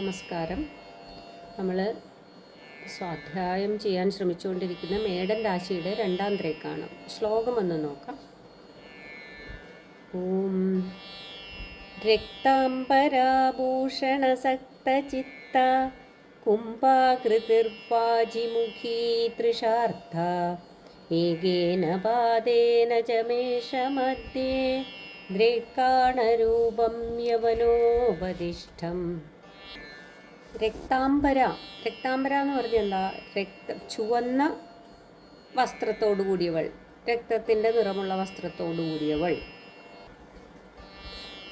നമസ്കാരം. നമ്മൾ സ്വാധ്യായം ചെയ്യാൻ ശ്രമിച്ചുകൊണ്ടിരിക്കുന്ന മേടൻ രാശിയുടെ രണ്ടാം ത്രേക്കാണ് ശ്ലോകം ഒന്ന് നോക്കാം. ഓം. രക്താംബരാഭൂഷണസക്തചിത്ത കുംഭാകൃതിർവാജിമുഖീ തൃഷാർത്ഥ ഏകേന പാദേന ച മേഷമധ്യേ ദ്രേക്കാണരൂപം യവനോപദിഷ്ടം രക്താംബര. രക്താംബര എന്ന് പറഞ്ഞാൽ എന്താ? രക്ത ചുവന്ന വസ്ത്രത്തോടു കൂടിയവൾ. രക്തത്തിന്റെ നിറമുള്ള വസ്ത്രത്തോടു കൂടിയവൾ.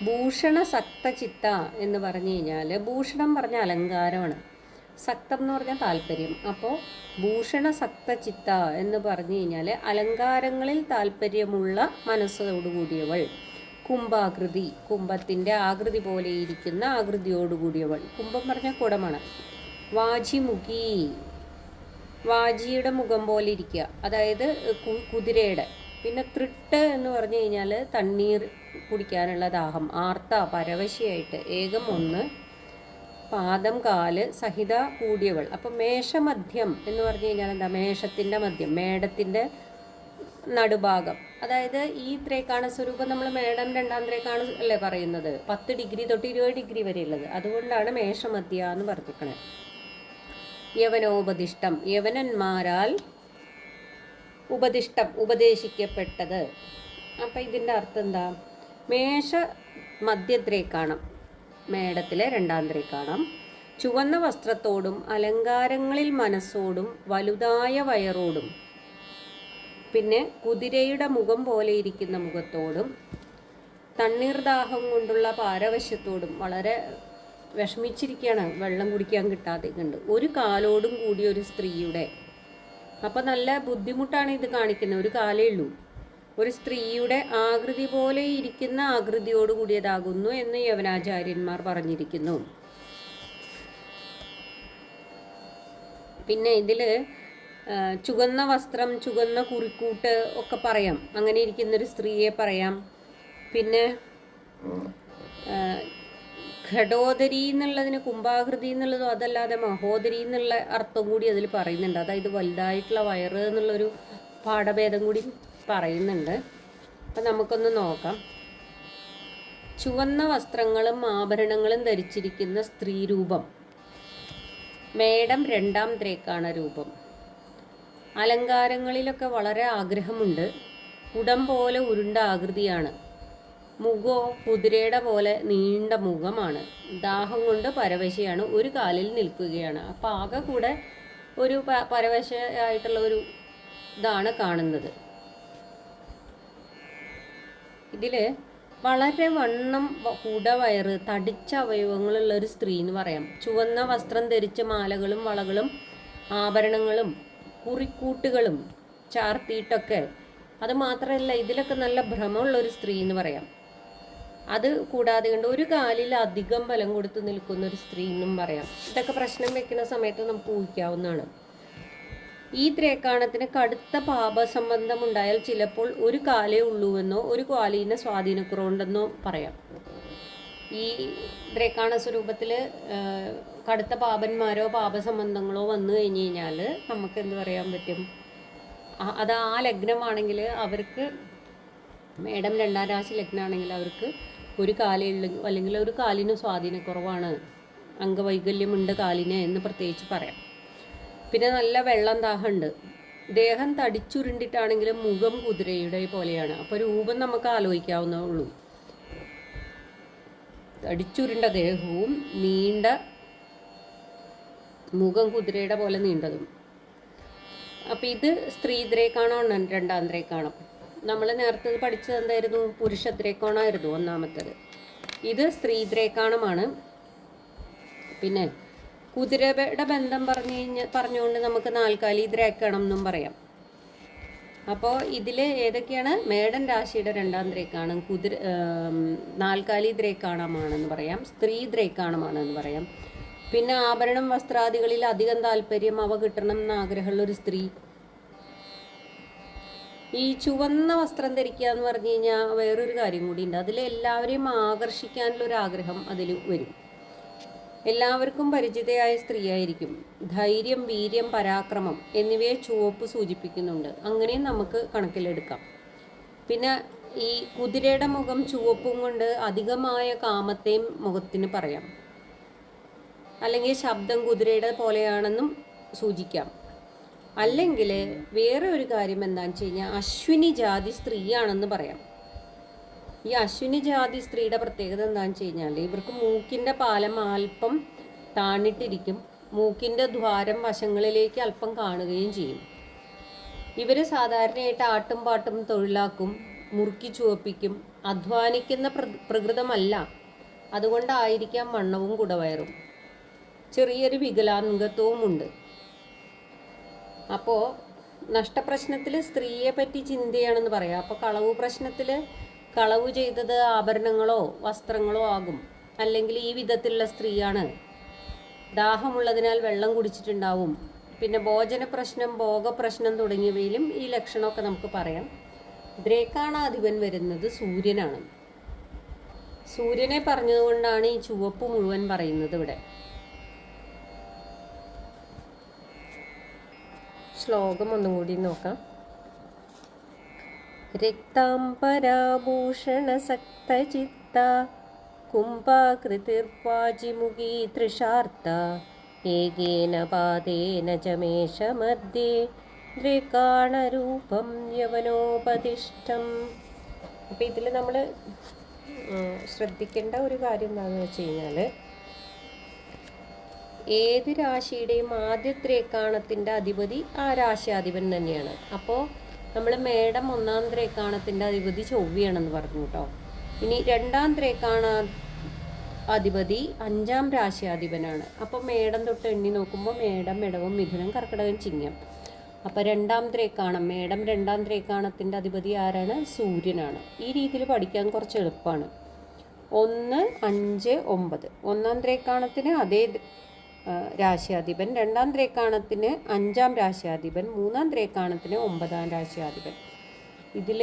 ഭൂഷണ സക്തചിത്ത എന്ന് പറഞ്ഞു കഴിഞ്ഞാൽ ഭൂഷണം പറഞ്ഞ അലങ്കാരമാണ്. സക്തം എന്ന് പറഞ്ഞാൽ താല്പര്യം. അപ്പോൾ ഭൂഷണ സക്തചിത്ത എന്ന് പറഞ്ഞു കഴിഞ്ഞാൽ അലങ്കാരങ്ങളിൽ താല്പര്യമുള്ള മനസ്സോടു കൂടിയവൾ. കുംഭാകൃതി കുംഭത്തിന്റെ ആകൃതി പോലെ ഇരിക്കുന്ന ആകൃതിയോടുകൂടിയവൾ. കുംഭം പറഞ്ഞ കുടമാണ്. വാജിമുഖി വാജിയുടെ മുഖം പോലെ ഇരിക്കുക. അതായത് കുതിരയുടെ. പിന്നെ തൃട്ട് എന്ന് പറഞ്ഞു കഴിഞ്ഞാൽ തണ്ണീർ കുടിക്കാനുള്ള ദാഹം. ആർത്ത പരവശിയായിട്ട്. ഏകം ഒന്ന് പാദം കാൽ സഹിത കൂടിയവൾ. അപ്പം മേഷമധ്യം എന്ന് പറഞ്ഞു കഴിഞ്ഞാൽ എന്താ? മേഷത്തിന്റെ മധ്യം. മേടത്തിന്റെ നടുഭാഗം. അതായത് ഈ ത്രേക്കാണ സ്വരൂപം നമ്മൾ മേടം രണ്ടാം ത്രേക്കാണ് അല്ലേ പറയുന്നത്. പത്ത് ഡിഗ്രി തൊട്ട് ഇരുപത് ഡിഗ്രി വരെ ഉള്ളത് അതുകൊണ്ടാണ് മേഷമധ്യ എന്ന് പറഞ്ഞിരിക്കുന്നത് യവനോപദിഷ്ടം. യവനന്മാരാൽ ഉപദിഷ്ടം ഉപദേശിക്കപ്പെട്ടത്. അപ്പം ഇതിന്റെ അർത്ഥം എന്താ? മേഷ മധ്യത്രേക്കാണം മേടത്തിലെ രണ്ടാം ത്രേക്കാണം. ചുവന്ന വസ്ത്രത്തോടും അലങ്കാരങ്ങളിൽ മനസ്സോടും വലുതായ വയറോടും പിന്നെ കുതിരയുടെ മുഖം പോലെ ഇരിക്കുന്ന മുഖത്തോടും തണ്ണീർദാഹം കൊണ്ടുള്ള പാരവശ്യത്തോടും വളരെ വിഷമിച്ചിരിക്കുകയാണ്. വെള്ളം കുടിക്കാൻ കിട്ടാതെ കണ്ട്. ഒരു കാലോടും കൂടി ഒരു സ്ത്രീയുടെ. അപ്പം നല്ല ബുദ്ധിമുട്ടാണ് ഇത് കാണിക്കുന്നത്. ഒരു കാലേ ഉള്ളൂ. ഒരു സ്ത്രീയുടെ ആകൃതി പോലെ ഇരിക്കുന്ന ആകൃതിയോട് കൂടിയതാകുന്നു എന്ന് യവനാചാര്യന്മാർ പറഞ്ഞിരിക്കുന്നു. പിന്നെ ഇതിൽ ചുവന്ന വസ്ത്രം ചുവന്ന കുറിക്കൂട്ട് ഒക്കെ പറയാം. അങ്ങനെ ഇരിക്കുന്നൊരു സ്ത്രീയെ പറയാം. പിന്നെ ഘടോദരി എന്നുള്ളതിന് കുംഭാകൃതി എന്നുള്ളതും അതല്ലാതെ മഹോദരി എന്നുള്ള അർത്ഥം കൂടി അതിൽ പറയുന്നുണ്ട്. അതായത് വലുതായിട്ടുള്ള വയറ് എന്നുള്ളൊരു പാഠഭേദം കൂടി പറയുന്നുണ്ട്. അപ്പം നമുക്കൊന്ന് നോക്കാം. ചുവന്ന വസ്ത്രങ്ങളും ആഭരണങ്ങളും ധരിച്ചിരിക്കുന്ന സ്ത്രീരൂപം മേടം രണ്ടാം ത്രേക്കാണ രൂപം. അലങ്കാരങ്ങളിലൊക്കെ വളരെ ആഗ്രഹമുണ്ട്. കുടം പോലെ ഉരുണ്ട ആകൃതിയാണ്. മുഖോ കുതിരയുടെ പോലെ നീണ്ട മുഖമാണ്. ദാഹം കൊണ്ട് പരവശയാണ്. ഒരു കാലിൽ നിൽക്കുകയാണ്. അപ്പം ആകെ കൂടെ ഒരു പ- പരവശയായിട്ടുള്ള ഒരു ഇതാണ് കാണുന്നത്. ഇതിൽ വളരെ വണ്ണം കുടവയറ് തടിച്ച അവയവങ്ങളുള്ള ഒരു സ്ത്രീ എന്ന് പറയാം. ചുവന്ന വസ്ത്രം ധരിച്ച മാലകളും വളകളും ആഭരണങ്ങളും കുറിക്കൂട്ടുകളും ചാർത്തിയിട്ടൊക്കെ. അത് മാത്രമല്ല ഇതിലൊക്കെ നല്ല ഭ്രമമുള്ള ഒരു സ്ത്രീ എന്ന് പറയാം. അത് കൂടാതെ കണ്ട് ഒരു കാലിൽ അധികം ബലം കൊടുത്ത് നിൽക്കുന്ന ഒരു സ്ത്രീ എന്നും പറയാം. ഇതൊക്കെ പ്രശ്നം വെക്കുന്ന സമയത്ത് നമുക്ക് ഊഹിക്കാവുന്നതാണ്. ഈ ത്രേക്കാണത്തിന് കടുത്ത പാപസംബന്ധമുണ്ടായാൽ ചിലപ്പോൾ ഒരു കാലേ ഉള്ളൂവെന്നോ ഒരു കാലിന് സ്വാധീനക്കുറവുണ്ടെന്നോ പറയാം. ഈ ദ്രേക്കാണ സ്വരൂപത്തിൽ കടുത്ത പാപന്മാരോ പാപസംബന്ധങ്ങളോ വന്നു കഴിഞ്ഞു കഴിഞ്ഞാൽ നമുക്ക് എന്ത് പറയാൻ പറ്റും? അത് ആ ലഗ്നമാണെങ്കിൽ അവർക്ക് മേഡം രണ്ടാം രാശി ലഗ്നമാണെങ്കിൽ അവർക്ക് ഒരു കാലുള്ള അല്ലെങ്കിൽ ഒരു കാലിന് സ്വാധീനക്കുറവാണ് അംഗവൈകല്യമുണ്ട് കാലിന് എന്ന് പ്രത്യേകിച്ച് പറയാം. പിന്നെ നല്ല വെള്ളം ദാഹമുണ്ട് ദേഹം തടിച്ചുരുണ്ടിട്ടാണെങ്കിലും മുഖം കുതിരയുടെ പോലെയാണ്. അപ്പോൾ രൂപം നമുക്ക് ആലോചിക്കാവുന്നേ ഉള്ളൂ. തടിച്ചുരുണ്ട ദേഹവും നീണ്ട മുഖം കുതിരയുടെ പോലെ നീണ്ടതും. അപ്പോൾ ഇത് സ്ത്രീദ്രേക്കാണോ രണ്ടാം ദ്രേക്കാണോ നമ്മൾ നേരത്തെ പഠിച്ചത് എന്തായിരുന്നു? പുരുഷദ്രേക്കോണായിരുന്നു ഒന്നാമത്തേത്. ഇത് സ്ത്രീദ്രേക്കാണമാണ് പിന്നെ കുതിരയുടെ ബന്ധം പറഞ്ഞു കഴിഞ്ഞാൽ പറഞ്ഞുകൊണ്ട് നമുക്ക് നാൽക്കാലി ദ്രേക്കണം എന്നും പറയാം. അപ്പോൾ ഇതിൽ ഏതൊക്കെയാണ്? മേടൻ രാശിയുടെ രണ്ടാം ദ്രേക്കാണ് കുതിര നാൽക്കാലി ദ്രേക്കാണമാണെന്ന് പറയാം സ്ത്രീ ദ്രേക്കാണമാണെന്ന് പറയാം. പിന്നെ ആഭരണം വസ്ത്രാദികളിൽ അധികം താല്പര്യം അവ കിട്ടണം എന്നാഗ്രഹമുള്ള ഒരു സ്ത്രീ. ഈ ചുവന്ന വസ്ത്രം ധരിക്കുക എന്ന് പറഞ്ഞു കഴിഞ്ഞാൽ വേറൊരു കാര്യം കൂടി ഉണ്ട് അതിൽ എല്ലാവരെയും ആകർഷിക്കാനുള്ള ഒരു ആഗ്രഹം അതിൽ വരും. എല്ലാവർക്കും പരിചിതയായ സ്ത്രീയായിരിക്കും. ധൈര്യം വീര്യം പരാക്രമം എന്നിവയെ ചുവപ്പ് സൂചിപ്പിക്കുന്നുണ്ട്. അങ്ങനെയും നമുക്ക് കണക്കിലെടുക്കാം. പിന്നെ ഈ കുതിരയുടെ മുഖം ചുവപ്പും കൊണ്ട് അധികമായ കാമത്തെയും മുഖത്തിന് പറയാം. അല്ലെങ്കിൽ ശബ്ദം കുതിരയുടെ പോലെയാണെന്നും സൂചിക്കാം. അല്ലെങ്കിൽ വേറെ ഒരു കാര്യം എന്താണെന്ന് വെച്ച് കഴിഞ്ഞാൽ അശ്വിനി ജാതി സ്ത്രീയാണെന്ന് പറയാം. ഈ അശ്വിനി ജാതി സ്ത്രീയുടെ പ്രത്യേകത എന്താണെന്ന് വെച്ച് കഴിഞ്ഞാൽ ഇവർക്ക് മൂക്കിന്റെ പാലം അല്പം താണിട്ടിരിക്കും. മൂക്കിന്റെ ദ്വാരം വശങ്ങളിലേക്ക് അല്പം കാണുകയും ചെയ്യും. ഇവർ സാധാരണയായിട്ട് ആട്ടും പാട്ടും തൊഴിലാക്കും മുറുക്കി ചുവപ്പിക്കും. അധ്വാനിക്കുന്ന പ്ര- പ്രകൃതമല്ല. അതുകൊണ്ടായിരിക്കാം വണ്ണവും കുടവയറും. ചെറിയൊരു വികലാംഗത്വവും ഉണ്ട് അപ്പോൾ നഷ്ടപ്രശ്നത്തിൽ സ്ത്രീയെ പറ്റി ചിന്തയാണെന്ന് പറയാം. അപ്പോൾ കളവ് പ്രശ്നത്തിൽ കളവ് ചെയ്തത് ആഭരണങ്ങളോ വസ്ത്രങ്ങളോ ആകും. അല്ലെങ്കിൽ ഈ വിധത്തിലുള്ള സ്ത്രീയാണ്. ദാഹമുള്ളതിനാൽ വെള്ളം കുടിച്ചിട്ടുണ്ടാവും. പിന്നെ ഭോജന പ്രശ്നം ഭോഗപ്രശ്നം തുടങ്ങിയവയിലും ഈ ലക്ഷണമൊക്കെ നമുക്ക് പറയാം. ദ്രേക്കാണാധിപൻ വരുന്നത് സൂര്യനാണ്. സൂര്യനെ പറഞ്ഞതുകൊണ്ടാണ് ഈ ചുവപ്പ് മുഴുവൻ പറയുന്നത് ഇവിടെ. ശ്ലോകം ഒന്നും കൂടി നോക്കാം. രക്താംബരാഭൂഷണസക്തചിത്ത കുംഭാകൃതിർവാജിമുഖീ തൃഷാർത്ത ഏകേന പാദേന ചമേശമധ്യേ ദ്വികാണരൂപം യവനോപതിഷ്ഠം. അപ്പം ഇതിൽ നമ്മൾ ശ്രദ്ധിക്കേണ്ട ഒരു കാര്യം എന്താണെന്ന് വെച്ച് കഴിഞ്ഞാൽ ഏത് രാശിയുടെയും ആദ്യ ത്രേക്കാണത്തിന്റെ അധിപതി ആ രാശിയാധിപൻ തന്നെയാണ്. അപ്പോൾ നമ്മൾ മേടം ഒന്നാം ത്രേക്കാണത്തിന്റെ അധിപതി ചൊവ്വയാണെന്ന് പറഞ്ഞു കേട്ടോ. ഇനി രണ്ടാം ത്രേക്കാണ അധിപതി അഞ്ചാം രാശിയാധിപനാണ്. അപ്പോൾ മേടം തൊട്ട് എണ്ണി നോക്കുമ്പോൾ മേടം ഇടവം മിഥുനം കർക്കിടകം ചിങ്ങം. അപ്പോൾ രണ്ടാം ത്രേക്കാണം മേടം രണ്ടാം ത്രേക്കാണത്തിന്റെ അധിപതി ആരാണ്? സൂര്യനാണ്. ഈ രീതിയിൽ പഠിക്കാൻ കുറച്ച് എളുപ്പമാണ് ഒന്ന് അഞ്ച് ഒമ്പത്. ഒന്നാം ത്രേക്കാണത്തിന് അതേ രാശിയാധിപൻ. രണ്ടാം ത്രേക്കാണത്തിന് അഞ്ചാം രാശിയാധിപൻ. മൂന്നാം ത്രേക്കാണത്തിന് ഒമ്പതാം രാശിയാധിപൻ. ഇതിൽ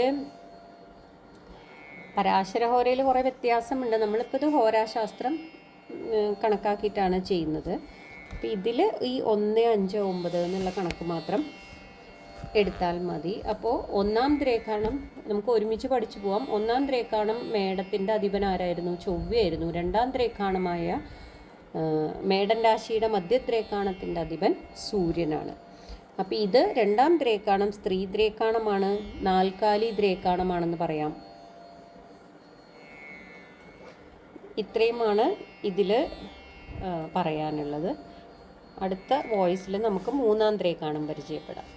പരാശര ഹോരയിൽ കുറേ വ്യത്യാസമുണ്ട്. നമ്മളിപ്പോൾ ഇത് ഹോരാശാസ്ത്രം കണക്കാക്കിയിട്ടാണ് ചെയ്യുന്നത്. അപ്പോൾ ഇതിൽ ഈ ഒന്ന് അഞ്ച് ഒമ്പത് എന്നുള്ള കണക്ക് മാത്രം എടുത്താൽ മതി. അപ്പോൾ ഒന്നാം ദ്രേക്കാണം നമുക്ക് ഒരുമിച്ച് പഠിച്ചു പോവാം. ഒന്നാം ദ്രേക്കാണം മേടത്തിന്റെ അധിപൻ ആരായിരുന്നു ചൊവ്വയായിരുന്നു. രണ്ടാം ദ്രേക്കാണമായ ആ, മേടൻ രാശിയുടെ മധ്യത്രേക്കാണത്തിന്റെ അധിപൻ സൂര്യനാണ്. അപ്പോൾ ഇത് രണ്ടാം ദ്രേക്കാണം സ്ത്രീ ദ്രേക്കാണമാണ് നാൽക്കാലി ദ്രേക്കാണമാണെന്ന് പറയാം. ഇത്രയുമാണ് ഇതിൽ പറയാനുള്ളത്. അടുത്ത വോയിസിൽ നമുക്ക് മൂന്നാം ദ്രേക്കാണം പരിചയപ്പെടാം.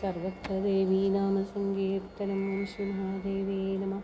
സർവത്ര ദേവീ നാമ സങ്കീർത്തനം ശ്രീ മഹാദേവേ നമ.